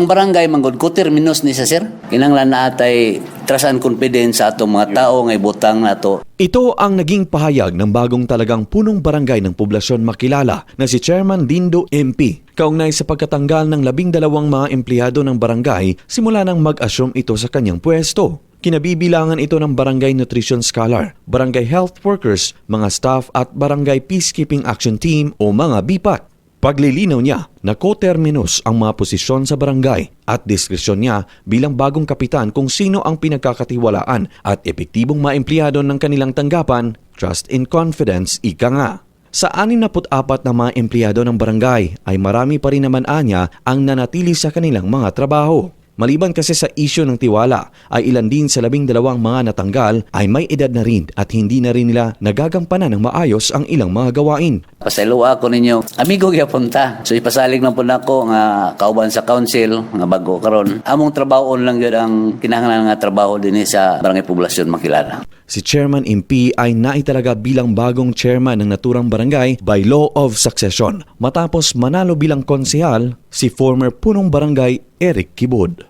Ang barangay manggod ko terminus ni sa sir. Kinanglan na atay trust and confidence sa atong mga tao nga ibutang nato. Ito ang naging pahayag ng bagong talagang punong barangay ng poblasyon makilala na si Chairman Dindo MP. Kaugnay sa pagkatanggal ng labing dalawang mga empleyado ng barangay simula nang mag-assume ito sa kanyang pwesto. Kinabibilangan ito ng Barangay Nutrition Scholar, Barangay Health Workers, mga staff at Barangay Peacekeeping Action Team o mga BIPAT. Paglilinaw niya na co-terminus ang mga posisyon sa barangay at diskresyon niya bilang bagong kapitan kung sino ang pinagkakatiwalaan at epektibong mga empleyado ng kanilang tanggapan, trust and confidence, ika nga. Sa 64 na mga empleyado ng barangay ay marami pa rin naman anya ang nanatili sa kanilang mga trabaho. Maliban kasi sa isyo ng tiwala, ay ilan din sa labing dalawang mga natanggal ay may edad na rin at hindi na rin nila nagagampanan ng maayos ang ilang mga gawain. Pasaylo ako ninyo. Amigo gyapon So ipasalig lang po nako nga kauban sa council nga bago karon. Among trabaho lang gyud ang kinahanglan nga trabaho dinhi sa barangay poblasyon makilala. Si Chairman MP ay naitalaga bilang bagong chairman ng naturang barangay by law of succession matapos manalo bilang konsehal si former punong barangay Eric Kibod.